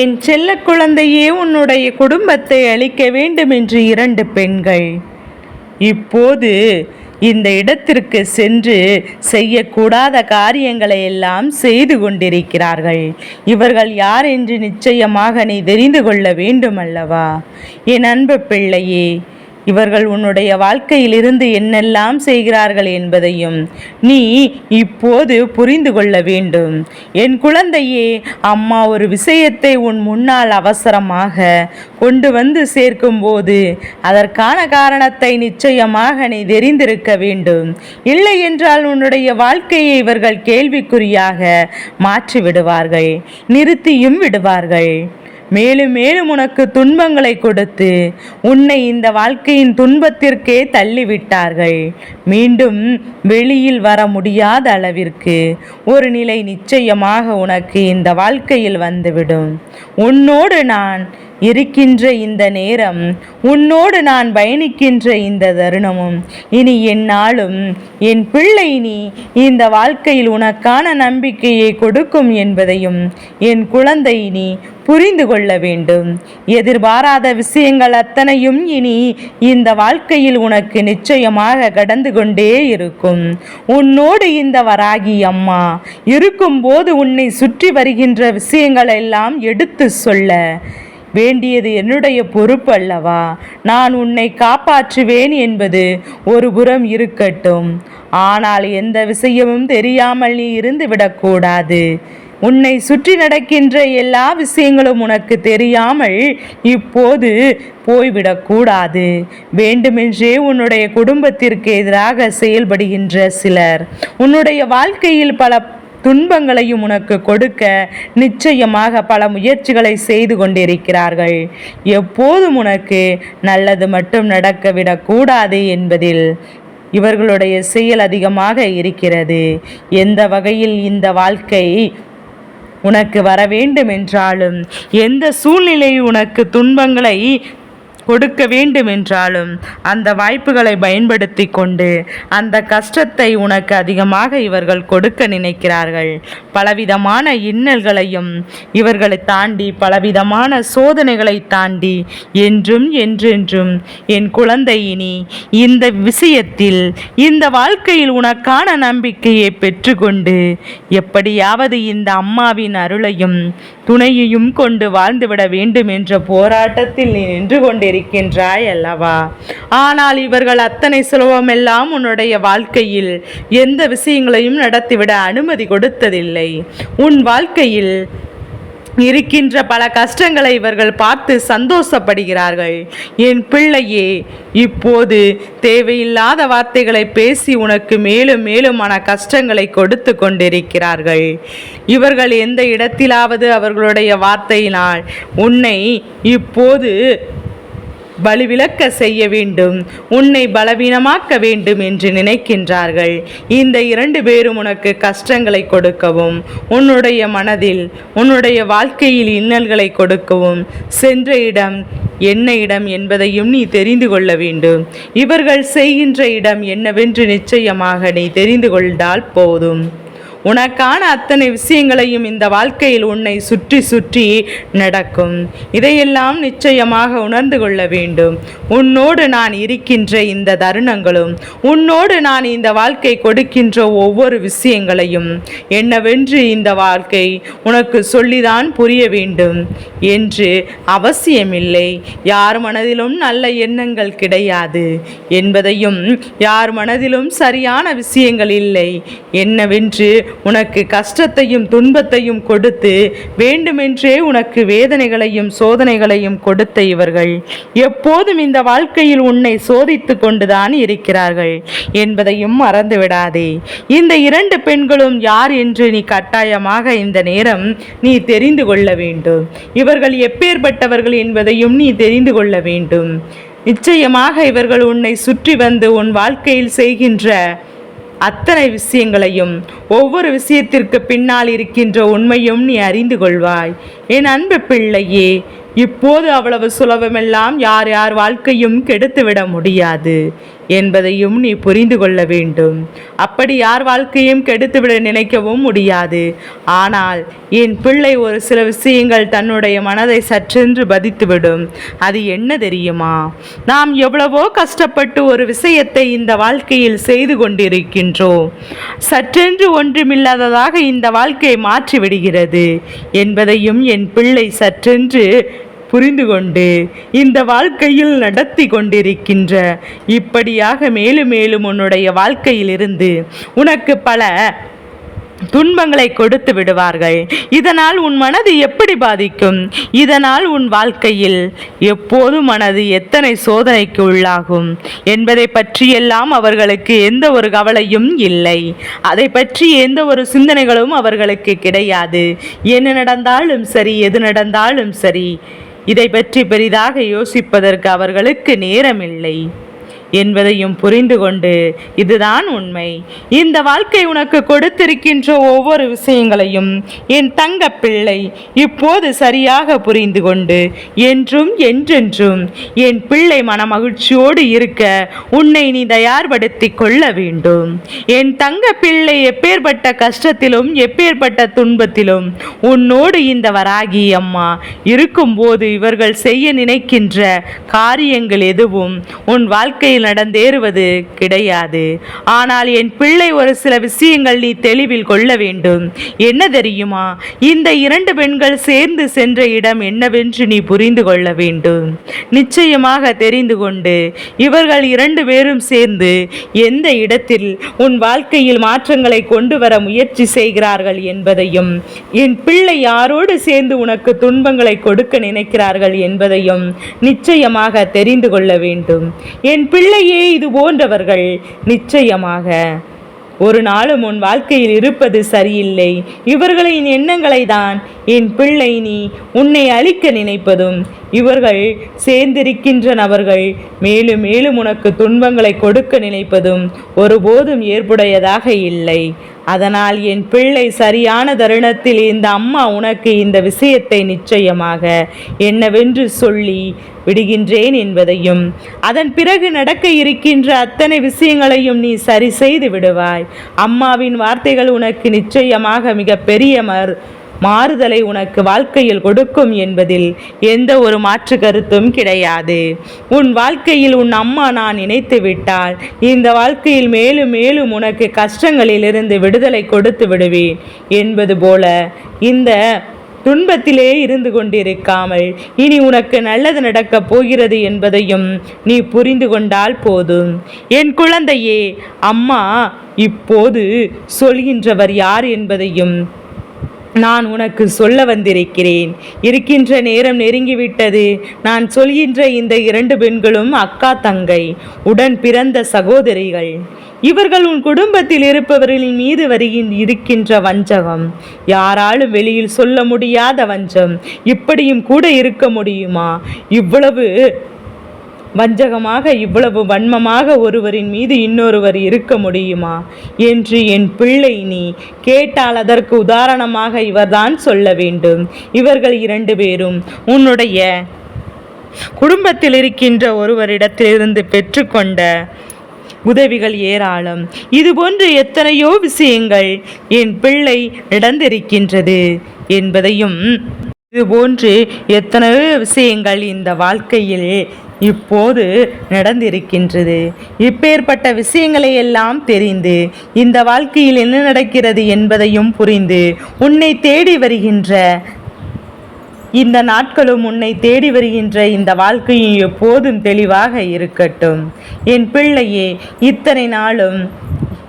என் செல்ல குழந்தையே உன்னுடைய குடும்பத்தை அழிக்க வேண்டும் என்று இரண்டு பெண்கள். இப்போது இந்த இடத்திற்கு சென்று செய்யக்கூடாத காரியங்களை எல்லாம் செய்து கொண்டிருக்கிறார்கள். இவர்கள் யார் என்று நிச்சயமாக நீ தெரிந்து கொள்ள வேண்டும் அல்லவா என் அன்பு பிள்ளையே இவர்கள் உன்னுடைய வாழ்க்கையிலிருந்து என்னெல்லாம் செய்கிறார்கள் என்பதையும் நீ இப்போது புரிந்து கொள்ள வேண்டும். என் குழந்தையே அம்மா ஒரு விஷயத்தை உன் முன்னால் அவசரமாக கொண்டு வந்து சேர்க்கும்போது அதற்கான காரணத்தை நிச்சயமாக நீ தெரிந்திருக்க வேண்டும். இல்லை என்றால் உன்னுடைய வாழ்க்கையை இவர்கள் கேள்விக்குறியாக மாற்றி விடுவார்கள் நிறுத்தியும் விடுவார்கள். மேலும் மேலும் உனக்கு துன்பங்களை கொடுத்து உன்னை இந்த வாழ்க்கையின் துன்பத்திற்கே தள்ளிவிட்டார்கள். மீண்டும் வெளியில் வர முடியாத அளவிற்கு ஒரு நிலை நிச்சயமாக உனக்கு இந்த வாழ்க்கையில் வந்துவிடும். உன்னோடு நான் இருக்கின்ற இந்த நேரம் உன்னோடு நான் பயணிக்கின்ற இந்த தருணமும். இனி என்னாலும் என் பிள்ளை நீ இந்த வாழ்க்கையில் உனக்கான நம்பிக்கையை கொடுக்கும் என்பதையும் என் குழந்தை நீ புரிந்து கொள்ள வேண்டும். எதிர்பாராத விஷயங்கள் அத்தனையும் இனி இந்த வாழ்க்கையில் உனக்கு நிச்சயமாக கடந்து கொண்டே இருக்கும். உன்னோடு இந்த வராகி அம்மா இருக்கும்போது உன்னை சுற்றி வருகின்ற விஷயங்கள் எல்லாம் எடுத்து சொல்ல. வேண்டியது என்னுடைய பொறுப்பு அல்லவா? நான் உன்னை காப்பாற்றுவேன் என்பது ஒரு புறம் இருக்கட்டும். ஆனால் எந்த விஷயமும் தெரியாமல் நீ இருந்து விடக்கூடாது. உன்னை சுற்றி நடக்கின்ற எல்லா விஷயங்களும் உனக்கு தெரியாமல் இப்போது போய்விடக்கூடாது. வேண்டுமென்றே உன்னுடைய குடும்பத்திற்கு எதிராக செயல்படுகின்ற சிலர் உன்னுடைய வாழ்க்கையில் பல துன்பங்களையும் உனக்கு கொடுக்க நிச்சயமாக பல முயற்சிகளை செய்து கொண்டிருக்கிறார்கள். எப்போதும் உனக்கு நல்லது மட்டும் நடக்கவிடக்கூடாது என்பதில் இவர்களுடைய செயல் அதிகமாக இருக்கிறது. எந்த வகையில் இந்த வாழ்க்கை உனக்கு வர வேண்டும் என்றாலும் எந்த சூழ்நிலை உனக்கு துன்பங்களை கொடுக்க வேண்டும் என்றாலும் அந்த வாய்ப்புகளை பயன்படுத்தி கொண்டு அந்த கஷ்டத்தை உனக்கு அதிகமாக இவர்கள் கொடுக்க நினைக்கிறார்கள். பலவிதமான இன்னல்களையும் இவர்களை தாண்டி பலவிதமான சோதனைகளை தாண்டி என்றும் என்றென்றும் என் குழந்தை இனி இந்த விஷயத்தில் இந்த வாழ்க்கையில் உனக்கான நம்பிக்கையை பெற்றுக்கொண்டு எப்படியாவது இந்த அம்மாவின் அருளையும் துணையையும் கொண்டு வாழ்ந்துவிட வேண்டும் என்ற போராட்டத்தில் நீ நின்று இருக்கின்றாய் அல்லவா? ஆனால் இவர்கள் அத்தனை சுலபமெல்லாம் உன்னுடைய வாழ்க்கையில் எந்த விஷயங்களையும் நடத்திவிட அனுமதி கொடுத்ததில்லை. உன் வாழ்க்கையில் இருக்கின்ற பல கஷ்டங்களை இவர்கள் பார்த்து சந்தோஷப்படுகிறார்கள். என் பிள்ளையே இப்போது தேவையில்லாத வார்த்தைகளை பேசி உனக்கு மேலும் மேலுமான கஷ்டங்களை கொடுத்து கொண்டிருக்கிறார்கள். இவர்கள் எந்த இடத்திலாவது அவர்களுடைய வார்த்தையினால் உன்னை இப்போது பலிவிலக்க செய்ய வேண்டும் உன்னை பலவீனமாக்க வேண்டும் என்று நினைக்கின்றார்கள். இந்த இரண்டு பேரும் உனக்கு கஷ்டங்களை கொடுக்கவும் உன்னுடைய மனதில் உன்னுடைய வாழ்க்கையில் இன்னல்களை கொடுக்கவும் சென்ற இடம் என்ன இடம் என்பதையும் நீ தெரிந்து கொள்ள வேண்டும். இவர்கள் செய்கின்ற இடம் என்னவென்று நிச்சயமாக நீ தெரிந்து கொண்டால் போதும். உனக்கான அத்தனை விஷயங்களையும் இந்த வாழ்க்கையில் உன்னை சுற்றி சுற்றி நடக்கும். இதையெல்லாம் நிச்சயமாக உணர்ந்து கொள்ள வேண்டும். உன்னோடு நான் இருக்கின்ற இந்த தருணங்களும் உன்னோடு நான் இந்த வாழ்க்கை கொடுக்கின்ற ஒவ்வொரு விஷயங்களையும் என்னவென்று இந்த வாழ்க்கை உனக்கு சொல்லிதான் புரிய வேண்டும் என்று அவசியமில்லை. யார் மனதிலும் நல்ல எண்ணங்கள் கிடையாது என்பதையும் யார் மனதிலும் சரியான விஷயங்கள் இல்லை. என்னவென்று உனக்கு கஷ்டத்தையும் துன்பத்தையும் கொடுத்து வேண்டுமென்றே உனக்கு வேதனைகளையும் சோதனைகளையும் கொடுத்த இவர்கள். எப்போதும் இந்த வாழ்க்கையில் உன்னை சோதித்து கொண்டுதான் இருக்கிறார்கள் என்பதையும் மறந்து விடாதே இந்த இரண்டு பெண்களும் யார் என்று நீ கட்டாயமாக இந்த நேரம் நீ தெரிந்து கொள்ள வேண்டும். இவர்கள் எப்பேற்பட்டவர்கள் என்பதையும் நீ தெரிந்து கொள்ள வேண்டும். நிச்சயமாக இவர்கள் உன்னை சுற்றி வந்து உன் வாழ்க்கையில் செய்கின்ற அத்தனை விஷயங்களையும் ஒவ்வொரு விஷயத்திற்கு பின்னால் இருக்கின்ற உண்மையும் நீ அறிந்து கொள்வாய். என் அன்பு பிள்ளையே இப்போது அவ்வளவு சுலபமெல்லாம் யார் யார் வாழ்க்கையும் கெடுத்துவிட முடியாது என்பதையும் நீ புரிந்து கொள்ள வேண்டும். அப்படி யார் வாழ்க்கையும் கெடுத்துவிட நினைக்கவும் முடியாது. ஆனால் என் பிள்ளை ஒரு சில விஷயங்கள் தன்னுடைய மனதை சற்றென்று பதித்துவிடும். அது என்ன தெரியுமா? நாம் எவ்வளவோ கஷ்டப்பட்டு ஒரு விஷயத்தை இந்த வாழ்க்கையில் செய்து கொண்டிருக்கின்றோம். சற்றென்று ஒன்றுமில்லாததாக இந்த வாழ்க்கையை மாற்றிவிடுகிறது என்பதையும் என் பிள்ளை சற்றென்று புரிந்து கொண்டு இந்த வாழ்க்கையில் நடத்தி கொண்டிருக்கின்ற இப்படியாக மேலும் மேலும் உன்னுடைய வாழ்க்கையிலிருந்து உனக்கு பல துன்பங்களை கொடுத்து விடுவார்கள். இதனால் உன் மனது எப்படி பாதிக்கும்? இதனால் உன் வாழ்க்கையில் எப்போது மனது எத்தனை சோதனைக்கு உள்ளாகும்? என்பதை பற்றியெல்லாம் அவர்களுக்கு எந்த ஒரு கவலையும் இல்லை. அதை பற்றி எந்த ஒரு சிந்தனைகளும் அவர்களுக்கு கிடையாது. என்ன நடந்தாலும் சரி எது நடந்தாலும் சரி இதை பற்றி பெரிதாக யோசிப்பதற்கு அவர்களுக்கு நேரமில்லை. என்பதையும் புரிந்து கொண்டு இதுதான் உண்மை. இந்த வாழ்க்கை உனக்கு கொடுத்திருக்கின்ற ஒவ்வொரு விஷயங்களையும் என் தங்க பிள்ளை இப்போது சரியாக புரிந்து கொண்டு என்றும் என்றென்றும் என் பிள்ளை மனமகிழ்ச்சியோடு இருக்க உன்னை நீ தயார்படுத்தி கொள்ள வேண்டும். என் தங்க பிள்ளை எப்பேற்பட்ட கஷ்டத்திலும் எப்பேற்பட்ட துன்பத்திலும் உன்னோடு இந்த வராகி அம்மா இருக்கும்போது இவர்கள் செய்ய நினைக்கின்ற காரியங்கள் எதுவும் உன் வாழ்க்கையில் நடந்தேறுவது கிடையாது. ஆனால் என் பிள்ளை ஒரு சில விஷயங்கள் நீ தெளிவில் கொள்ள வேண்டும். என்ன தெரியுமா? இந்த இரண்டு பெண்கள் சேர்ந்து சென்ற இடம் என்னவென்று நீ புரிந்து கொள்ள வேண்டும். நிச்சயமாக தெரிந்து கொண்டு இவர்கள் இரண்டு பேரும் சேர்ந்து எந்த இடத்தில் உன் வாழ்க்கையில் மாற்றங்களை கொண்டு வர முயற்சி செய்கிறார்கள் என்பதையும் என் பிள்ளை யாரோடு சேர்ந்து உனக்கு துன்பங்களை கொடுக்க நினைக்கிறார்கள் என்பதையும் நிச்சயமாக தெரிந்து கொள்ள வேண்டும். என் பிள்ளை பிள்ளையே இது போன்றவர்கள். நிச்சயமாக ஒரு நாளும் உன் வாழ்க்கையில் இருப்பது சரியில்லை. இவர்களின் எண்ணங்களை தான் என் பிள்ளை நீ உன்னை அழிக்க நினைப்பதும் இவர்கள் சேர்ந்திருக்கின்ற நபர்கள் மேலும் மேலும் உனக்கு துன்பங்களை கொடுக்க நினைப்பதும் ஒருபோதும் ஏற்புடையதாக இல்லை. அதனால் என் பிள்ளை சரியான தருணத்தில் இந்த அம்மா உனக்கு இந்த விஷயத்தை நிச்சயமாக என்னவென்று சொல்லி விடுகின்றேன் என்பதையும் அதன் பிறகு நடக்க இருக்கின்ற அத்தனை விஷயங்களையும் நீ சரி செய்து விடுவாய். அம்மாவின் வார்த்தைகள் உனக்கு நிச்சயமாக மிக பெரிய மர் மாறுதலை உனக்கு வாழ்க்கையில் கொடுக்கும் என்பதில் எந்த ஒரு மாற்று கருத்தும் கிடையாது. உன் வாழ்க்கையில் உன் அம்மா நான் நினைத்து விட்டால் இந்த வாழ்க்கையில் மேலும் மேலும் உனக்கு கஷ்டங்களிலிருந்து விடுதலை கொடுத்து விடுவேன் என்பது போல இந்த துன்பத்திலே இருந்து கொண்டிருக்காமல் இனி உனக்கு நல்லது நடக்கப் போகிறது என்பதையும் நீ புரிந்து கொண்டால் போதும். என் குழந்தையே அம்மா இப்போது சொல்கின்றவர் யார் என்பதையும் நான் உனக்கு சொல்ல வந்திருக்கிறேன். இருக்கின்ற நேரம் நெருங்கிவிட்டது. நான் சொல்கின்ற இந்த இரண்டு பெண்களும் அக்கா தங்கை உடன் பிறந்த சகோதரிகள். இவர்கள் உன் குடும்பத்தில் இருப்பவர்களின் மீது வருகின் இருக்கின்ற வஞ்சகம். யாராலும் வெளியில் சொல்ல முடியாத வஞ்சம். இப்படியும் கூட இருக்க முடியுமா? இவ்வளவு வஞ்சகமாக இவ்வளவு வன்மமாக ஒருவரின் மீது இன்னொருவர் இருக்க முடியுமா? என்று என் பிள்ளை நீ கேட்டால் அதற்கு உதாரணமாக இவர்தான் சொல்ல வேண்டும். இவர்கள் இரண்டு பேரும் உன்னுடைய குடும்பத்தில் இருக்கின்ற ஒருவரிடத்திலிருந்து பெற்றுக்கொண்ட உதவிகள் ஏராளம். இதுபோன்று எத்தனையோ விஷயங்கள் என் பிள்ளை நடந்திருக்கின்றது என்பதையும் இதுபோன்று எத்தனையோ விஷயங்கள் இந்த வாழ்க்கையில் இப்போது நடந்திருக்கின்றது. இப்பேற்பட்ட விஷயங்களை எல்லாம் தெரிந்து இந்த வாழ்க்கையில் என்ன நடக்கிறது என்பதையும் புரிந்து உன்னை தேடி வருகின்ற இந்த நாட்களும் உன்னை தேடி வருகின்ற இந்த வாழ்க்கையும் எப்போதும் தெளிவாக இருக்கட்டும். என் பிள்ளையே இத்தனை நாளும்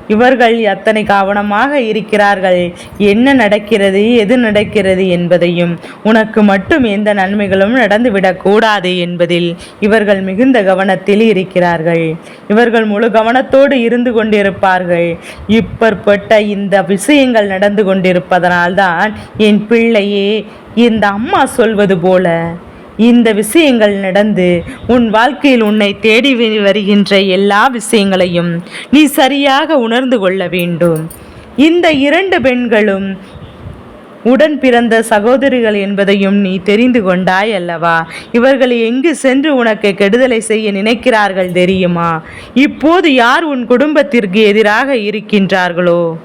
இவர்கள் அத்தனை கவனமாக இருக்கிறார்கள்? என்ன நடக்கிறது? எது நடக்கிறது என்பதையும். உனக்கு மட்டும் எந்த நன்மைகளும் நடந்துவிடக்கூடாது என்பதில் இவர்கள் மிகுந்த கவனத்தில் இருக்கிறார்கள். இவர்கள் முழு கவனத்தோடு இருந்து கொண்டிருப்பார்கள். இப்பற்பட்ட இந்த விஷயங்கள் நடந்து கொண்டிருப்பதனால்தான் என் பிள்ளையே இந்த அம்மா சொல்வது போல. இந்த விஷயங்கள் நடந்து உன் வாழ்க்கையில் உன்னை தேடி வருகின்ற எல்லா விஷயங்களையும் நீ சரியாக உணர்ந்து கொள்ள வேண்டும். இந்த இரண்டு பெண்களும் உடன் பிறந்த சகோதரிகள் என்பதையும் நீ தெரிந்து கொண்டாய் அல்லவா? இவர்கள் எங்கு சென்று உனக்கு கெடுதலை செய்ய நினைக்கிறார்கள் தெரியுமா? இப்போது யார் உன் குடும்பத்திற்கு எதிராக இருக்கின்றார்களோ?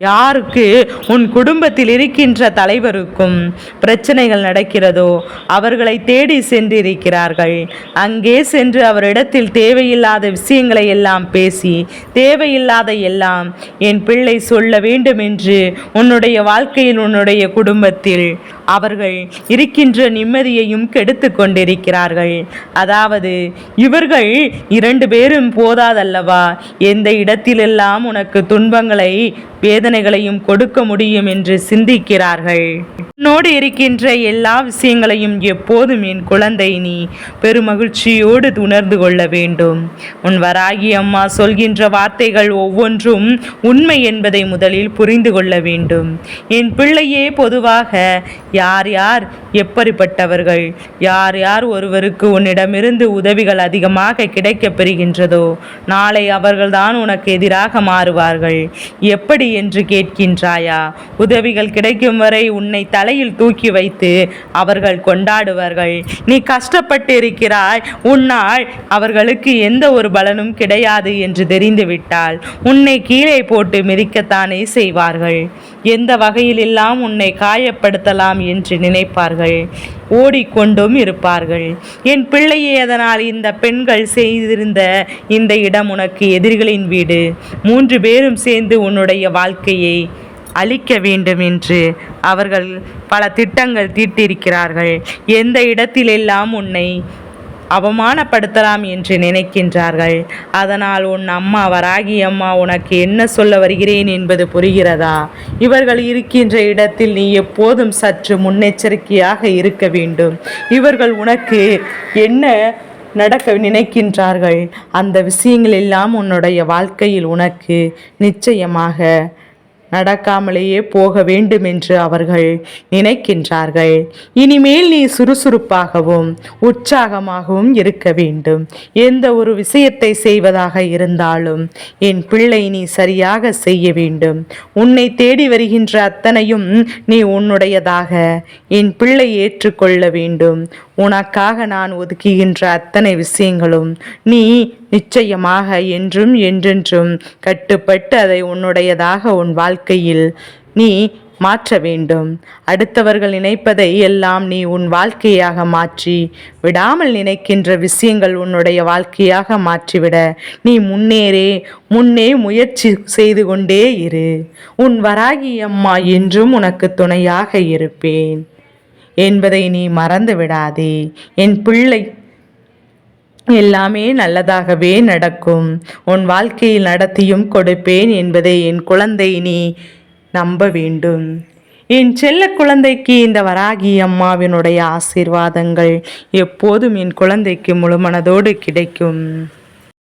யாருக்கு உன் குடும்பத்தில் இருக்கின்ற தலைவருக்கும் பிரச்சனைகள் நடக்கிறதோ அவர்களை தேடி சென்றிருக்கிறார்கள். அங்கே சென்று அவரிடத்தில் தேவையில்லாத விஷயங்களை எல்லாம் பேசி தேவையில்லாத எல்லாம் என் பிள்ளை சொல்ல வேண்டும் என்று உன்னுடைய வாழ்க்கையில் உன்னுடைய குடும்பத்தில் அவர்கள் இருக்கின்ற நிம்மதியையும் கெடுத்து கொண்டிருக்கிறார்கள். அதாவது இவர்கள் இரண்டு பேரும் போதாதல்லவா? எந்த இடத்திலெல்லாம் உனக்கு துன்பங்களை வேதனைகளையும் கொடுக்க முடியும் என்று சிந்திக்கிறார்கள்? உன்னோடு இருக்கின்ற எல்லா விஷயங்களையும் எப்போதும் என் குழந்தை நீ பெருமகிழ்ச்சியோடு உணர்ந்து கொள்ள வேண்டும். உன் வராகி அம்மா சொல்கின்ற வார்த்தைகள் ஒவ்வொன்றும் உண்மை என்பதை முதலில் புரிந்து கொள்ள வேண்டும். என் பிள்ளையே பொதுவாக யார் யார் எப்படிப்பட்டவர்கள்? யார் யார் ஒருவருக்கு உன்னிடமிருந்து உதவிகள் அதிகமாக கிடைக்கப் பெறுகின்றதோ நாளை அவர்கள்தான் உனக்கு எதிராக மாறுவார்கள். எப்படி என்று கேட்கின்றாயா? உதவிகள் கிடைக்கும் வரை உன்னை தலையில் தூக்கி வைத்து அவர்கள் கொண்டாடுவார்கள். நீ கஷ்டப்பட்டு இருக்கிறாய் உன்னால் அவர்களுக்கு எந்த ஒரு பலனும் கிடையாது என்று தெரிந்துவிட்டால் உன்னை கீழே போட்டு மிதிக்கத்தானே செய்வார்கள். எந்த வகையிலெல்லாம் உன்னை காயப்படுத்தலாம் என்று நினைப்பார்கள்? ஓடிக்கொண்டும் இருப்பார்கள். என் பிள்ளையை அதனால் இந்த பெண்கள் செய்திருந்த இந்த இடம் உனக்கு எதிரிகளின் வீடு. மூன்று பேரும் சேர்ந்து உன்னுடைய வாழ்க்கையை அழிக்க வேண்டும் என்று அவர்கள் பல திட்டங்கள் தீட்டிருக்கிறார்கள். எந்த இடத்திலெல்லாம் உன்னை அவமானப்படுத்தலாம் என்று நினைக்கின்றார்கள். அதனால் உன் அம்மா வராகி அம்மா உனக்கு என்ன சொல்ல வருகிறேன் என்பது புரிகிறதா? இவர்கள் இருக்கின்ற இடத்தில் நீ எப்போதும் சற்று முன்னெச்சரிக்கையாக இருக்க வேண்டும். இவர்கள் உனக்கு என்ன நடக்க நினைக்கின்றார்கள்? அந்த விஷயங்கள் எல்லாம் உன்னுடைய வாழ்க்கையில் உனக்கு நிச்சயமாக நடக்காமலேயே போக வேண்டும் என்று அவர்கள் நினைக்கின்றார்கள். இனிமேல் நீ சுறுசுறுப்பாகவும் உற்சாகமாகவும் இருக்க வேண்டும். எந்த ஒரு விஷயத்தை செய்வதாக இருந்தாலும் என் பிள்ளை நீ சரியாக செய்ய வேண்டும். உன்னை தேடி வருகின்ற அத்தனையும் நீ உன்னுடையதாக என் பிள்ளை ஏற்றுக்கொள்ள வேண்டும். உனக்காக நான் ஒதுக்குகின்ற அத்தனை விஷயங்களும் நீ நிச்சயமாக என்றும் என்றென்றும் கட்டுப்பட்டு அதை உன்னுடையதாக உன் வாழ்க்கை வாழ்க்கையில் நீ மாற்ற வேண்டும். அடுத்தவர்கள் நினைப்பதை எல்லாம் நீ உன் வாழ்க்கையாக மாற்றி விடாமல் நினைக்கின்ற விஷயங்கள் உன்னுடைய வாழ்க்கையாக மாற்றிவிட. நீ முன்னேறே முன்னே முயற்சி செய்து கொண்டே இரு. உன் வராகி அம்மா என்றும் உனக்கு துணையாக இருப்பேன். என்பதை நீ மறந்து விடாதே என் பிள்ளை எல்லாமே நல்லதாகவே நடக்கும். உன் வாழ்க்கையில் நடத்தியும் கொடுப்பேன் என்பதை என் குழந்தை நீ நம்ப வேண்டும். என் செல்ல குழந்தைக்கு இந்த வராகி அம்மாவினுடைய ஆசீர்வாதங்கள் எப்போதும் என் குழந்தைக்கு முழுமனதோடு கிடைக்கும்.